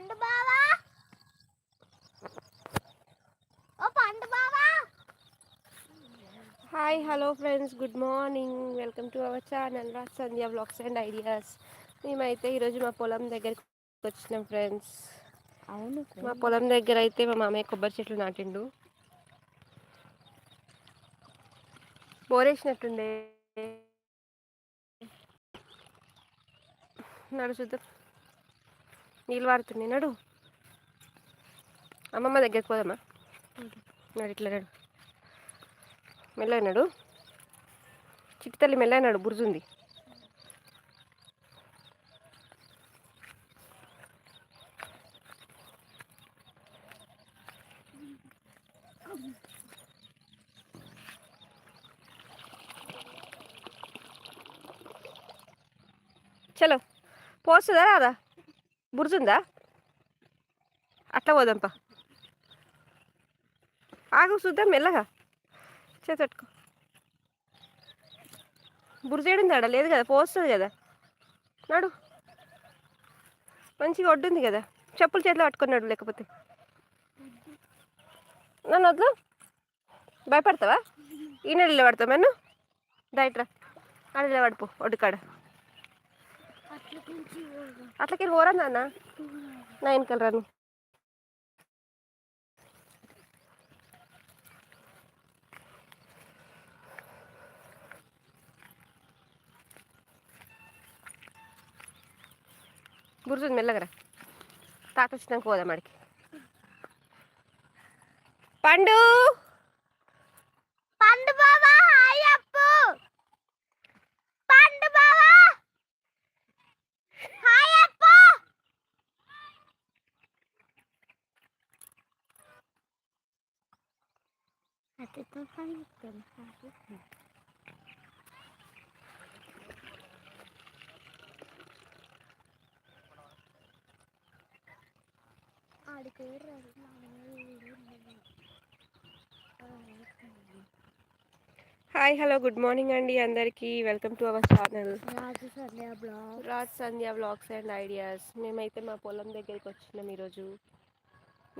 పండు బావా? ఓ పండు బావా? Hi hello friends good morning. Welcome to our channel Raj Sandhya blogs and ideas. మేమైతే ఈరోజు మా పొలం దగ్గరికి వచ్చినాం ఫ్రెండ్స్. అవును మా పొలం దగ్గర అయితే మా మామయ్య కొబ్బరి చెట్లు నాటిండు. బోరేసినట్టుండే. నడు చూద్దాం నీళ్ళు వాడుతున్నాయి నడు. అమ్మమ్మ దగ్గరికి పోదామా? నడు ఇట్లా నడు. మెల్లైనాడు చిట్టి తల్లి మెల్లనాడు బురుజుంది చలో. పోస్తుందా రాదా? బురుజుందా అట్లా పోదాంపా. ఆగు చూద్దాం మెల్లగా. చేతట్టుకో బురుజేయడం తేడా లేదు కదా పోస్తుంది కదా. నాడు. మంచిగా ఒడ్డుంది కదా. చెప్పులు చేతిలో పట్టుకున్నాడు లేకపోతే. నన్ను వద్దు భయపడతావా? ఈ నెలలో పడతావు నన్ను డైట్రా ఆడ పడిపో ఒడ్డు కాడ అట్లకి పోరా నాన్న. నా వెనకాల రాను బుర్జుంది మెల్లగరా. తాత వచ్చినాక పోదాం అడికి పండు పండు బావా హాయ్ అప్పు పండు బావా హాయ్ అప్పు అతతో పని హాయ్ హలో గుడ్ మార్నింగ్ అండి అందరికీ. Welcome to our channel Raju Sandhya blog Raj Sandhya vlogs and ideas. మేమైతే మా పొలం దగ్గరికి వచ్చినాం ఈరోజు.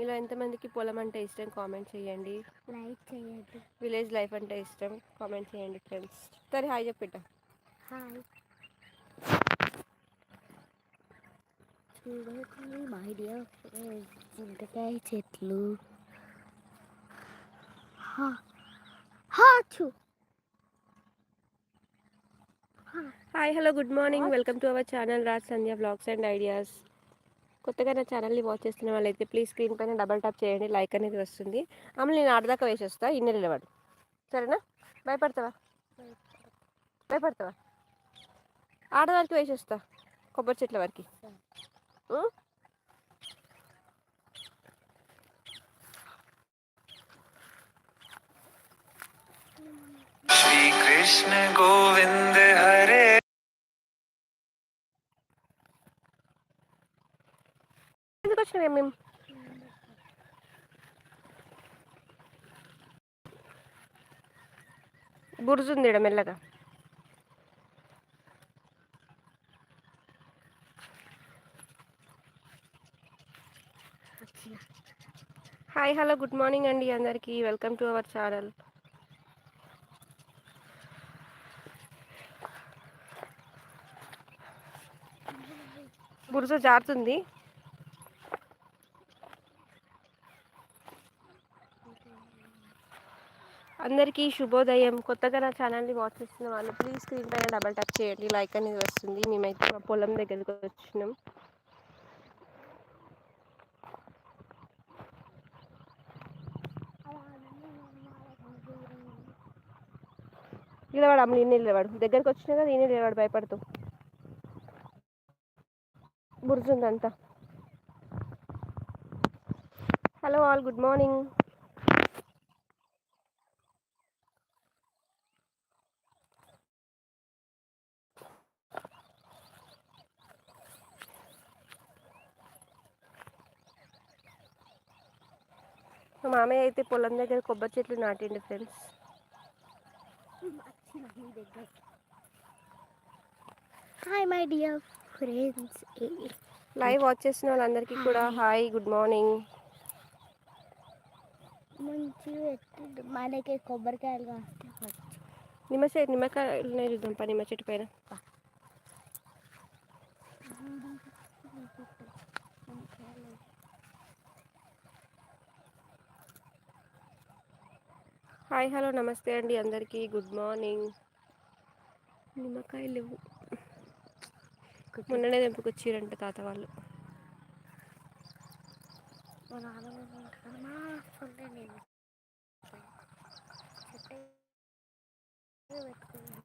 మీలో ఎంతమందికి పొలం అంటే ఇష్టం కామెంట్ చేయండి. లైక్ చేయండి. విలేజ్ లైఫ్ అంటే ఇష్టం కామెంట్ చేయండి ఫ్రెండ్స్. సరే హాయ్ చెప్పిట్ట హాయ్. చూడండి మై డియర్ చింతకాయ చెట్లు. Hi hello good morning. Welcome to our channel Raj Sandhya vlogs and ideas. కొత్తగా నా ఛానల్ని వాచ్ చేస్తున్న వాళ్ళైతే ప్లీజ్ స్క్రీన్ పైన డబల్ టాప్ చేయండి లైక్ అనేది వస్తుంది. ఆమె నేను ఆడదాకా వేసేస్తా ఇన్నర్ నిలబడు సరేనా? భయపడతావా? భయపడతావా? ఆడదానికి వేసేస్తా కొబ్బరి చెట్ల వరకు. శ్రీకృష్ణ श्री ఎందుకు వచ్చినాం మేము బురుజుంది ఈడ మెల్లగా. హాయ్ హలో గుడ్ మార్నింగ్ అండి అందరికీ. Welcome to our channel. బురుజు జారుతుంది. అందరికీ శుభోదయం. కొత్తగా నా ఛానల్ని వాచ్ చేస్తున్న వాళ్ళు ప్లీజ్ స్క్రీన్ పైన డబల్ టచ్ చేయండి. లైక్ అనేది వస్తుంది. మేమైతే మా పొలం దగ్గరికి వచ్చినాం. నిలవాడు అమ్మ నేను నిలవాడు దగ్గరకు వచ్చినా కదా నేనే నిలవాడు భయపడుతూ. బుర్జుందంతా హలో ఆల్ గుడ్ మార్నింగ్ మా మామయ్య అయితే పొలం దగ్గర కొబ్బరి చెట్లు నాటిండు friends. Hi my dear friends live watch చేసిన వాళ్ళందరికీ కూడా హాయ్ గుడ్ మార్నింగ్ మనకి కొబ్బరికాయలు నిమ్మ చెట్టు నిమ్మకాయలు చూద్దాం పా నిమ్మ చెట్టు పైన. హాయ్ హలో నమస్తే అండి అందరికీ. గుడ్ మార్నింగ్ నిమ్మకాయలు లేవు. మొన్ననే తెంపుకొచ్చిరంట తాత వాళ్ళు. మా నాన్న మా వస్తుండే నేను చెట్టు పెట్టుకున్నాను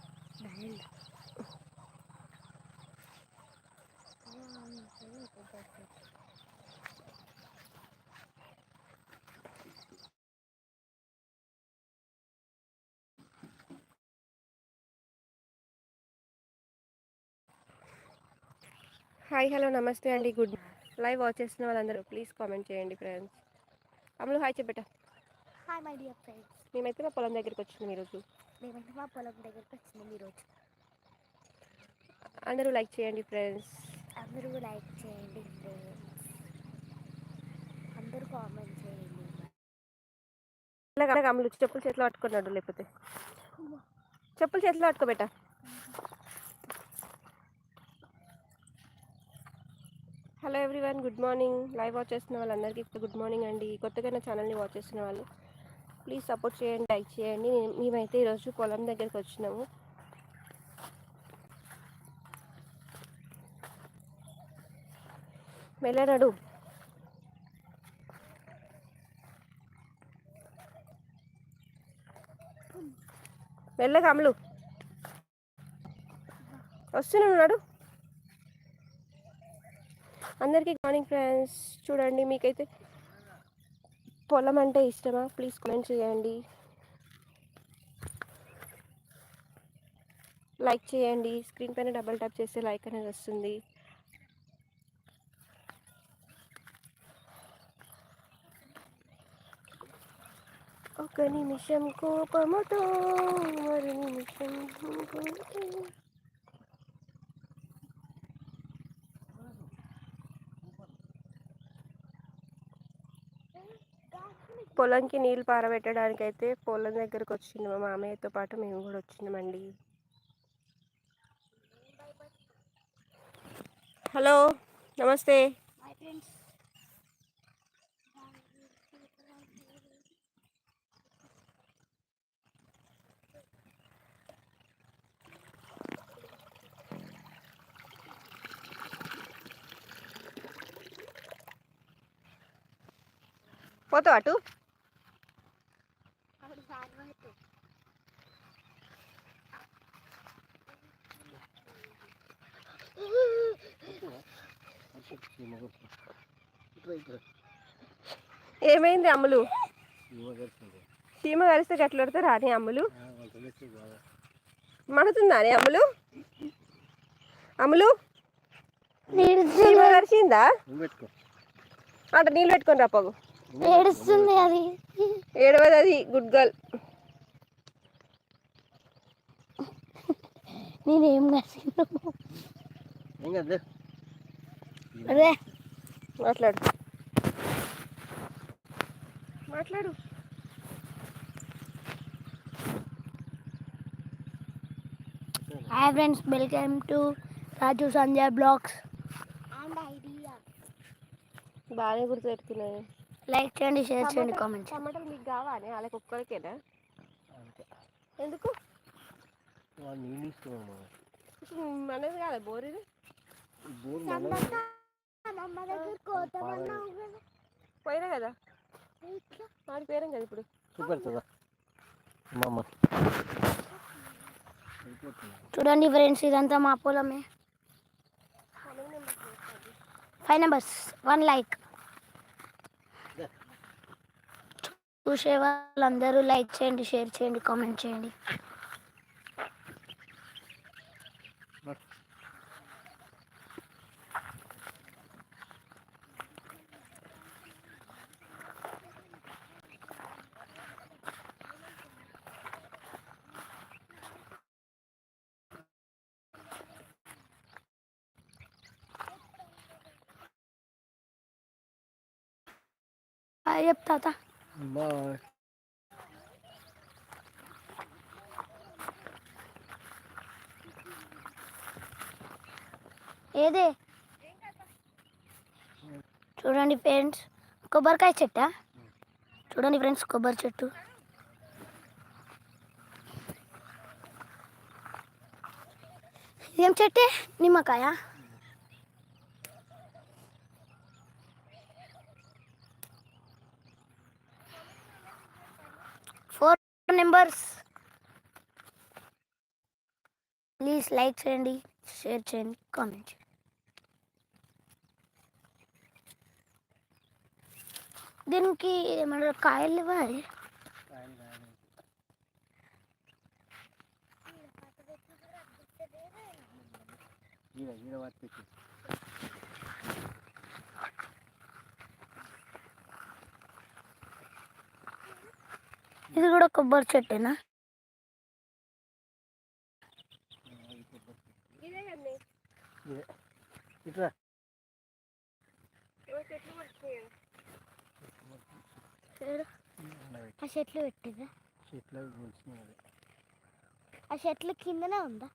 బయలు హాయ్ హలో నమస్తే అండి. గుడ్ లైవ్ వాచ్ చేస్తున్న వాళ్ళందరూ ప్లీజ్ కామెంట్ చేయండి ఫ్రెండ్స్. అమలు హాయ్ చెప్పట. హాయ్ మై డియర్ ఫ్రెండ్స్ మేమైతే మా పొలం దగ్గరికి వచ్చినాం ఈరోజు. మేమంటే మా పొలం దగ్గరికి వచ్చినాం ఈరోజు. అందరూ లైక్ చేయండి ఫ్రెండ్స్. అందరూ లైక్ చేయండి ఫ్రెండ్స్. అందరూ కామెంట్ చేయండి. అలాగే అమలు చెప్పులు చేతిలో పట్టుకున్నాడు లేకపోతే. చెప్పులు చేతిలో పట్టుకోబెట్ట hello everyone good morning. Live watch చేస్తున్న వాళ్ళందరికీ గుడ్ మార్నింగ్ అండి. కొత్తగా నా ఛానల్ని వాచ్ చేస్తున్న వాళ్ళు. ప్లీజ్ సపోర్ట్ చేయండి లైక్ చేయండి. మేమైతే ఈరోజు పొలం దగ్గరికి వచ్చినాము. మెల్లనడు మెల్లగా అమలు అందరికీ గుడ్ మార్నింగ్ ఫ్రెండ్స్ చూడండి మీకైతే పొలం అంటే ఇష్టమా? ప్లీజ్ కామెంట్ చేయండి. లైక్ చేయండి. స్క్రీన్ పైన డబల్ ట్యాప్ చేస్తే లైక్ అనేది వస్తుంది. ఒక నిమిషం కోపముతో మరు నిమిషం పొలంకి నీళ్ళు పారబెట్టడానికి అయితే పొలం దగ్గరకు వచ్చింది మా మామయ్యతో పాటు మేము కూడా వచ్చినామండి. హలో నమస్తే. హాయ్ పోతావా అటు? ఏమైంది అమ్ములు? చీమ కలిస్తే గట్ల పెడతారా అని అమ్ములు? మడుతుందా అని అమ్ములు? అమ్ములు? చీమ కరిచిందా? అట నీళ్ళు పెట్టుకొని రాపోగు ఏడుస్తుంది అది. ఏడవది అది గుడ్ గర్ల్ నేనేం కాసిన అదే. మాట్లాడు. మాట్లాడు. Hi friends welcome to Raju Sanjay blogs బాగానే గుర్తుపెట్టుకున్నాను. లైక్ చేయండి షేర్ చేయండి కామెంట్ టమాటాలు మీకు కావాలి వాళ్ళకి ఒక్కరికేనా? ఎందుకు? మనది కాదా బోర్ ఇది పోయినా కదా? వాడి పేరేం కదా ఇప్పుడు. చూపెడుతుందా? అమ్మమ్మ. చూడండి ఫ్రెండ్స్ ఇదంతా మా పొలమే. Five numbers one like. చూసే వాళ్ళందరూ లైక్ చేయండి షేర్ చేయండి కామెంట్ చేయండి బాయ్ చెప్ తాత బాయ్ ఏదే చూడండి ఫ్రెండ్స్ కొబ్బరికాయ చెట్టా. చూడండి ఫ్రెండ్స్ కొబ్బరి చెట్టు. ఏం చెట్టే? నిమ్మకాయ. నెంబర్స్ ప్లీజ్ లైక్ చేయండి షేర్ చేయండి కామెంట్ చేయండి దీనికి ఏమన్నా కాయలు ఇవ్వాలి ఈడ ఈడ ఇది కూడా కొబ్బరి చెట్టేనా? పడుతున్నాయి ఆ చెట్లు పెట్టిందా? చెట్లు ఆ చెట్లు కిందనే ఉందా?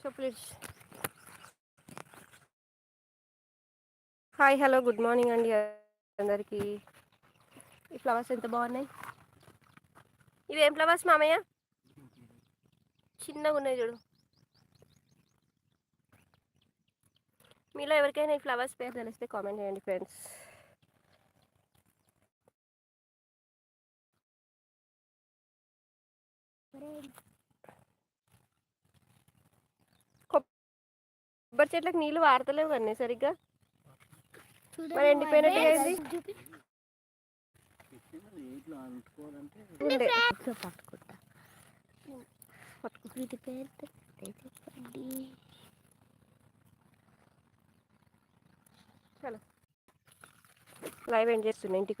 చెప్పులు హాయ్ హలో గుడ్ మార్నింగ్ అండి అందరికీ. ఈ ఫ్లవర్స్ ఎంత బాగున్నాయి? ఇవేం ఫ్లవర్స్ మామయ్య? చిన్నగా ఉన్నాయి చూడు. మీలో ఎవరికైనా ఈ ఫ్లవర్స్ పేరు తెలిస్తే కామెంట్ చేయండి ఫ్రెండ్స్. కొబ్బరి చెట్లకు నీళ్ళు వాడతలేవు అన్నీ సరిగ్గా? మరి ఎండిపోయినట్టుగా పట్టుకుంటా. ఇది చెప్పండి. లైవ్ ఎండ్ చేస్తున్నా ఇంటికి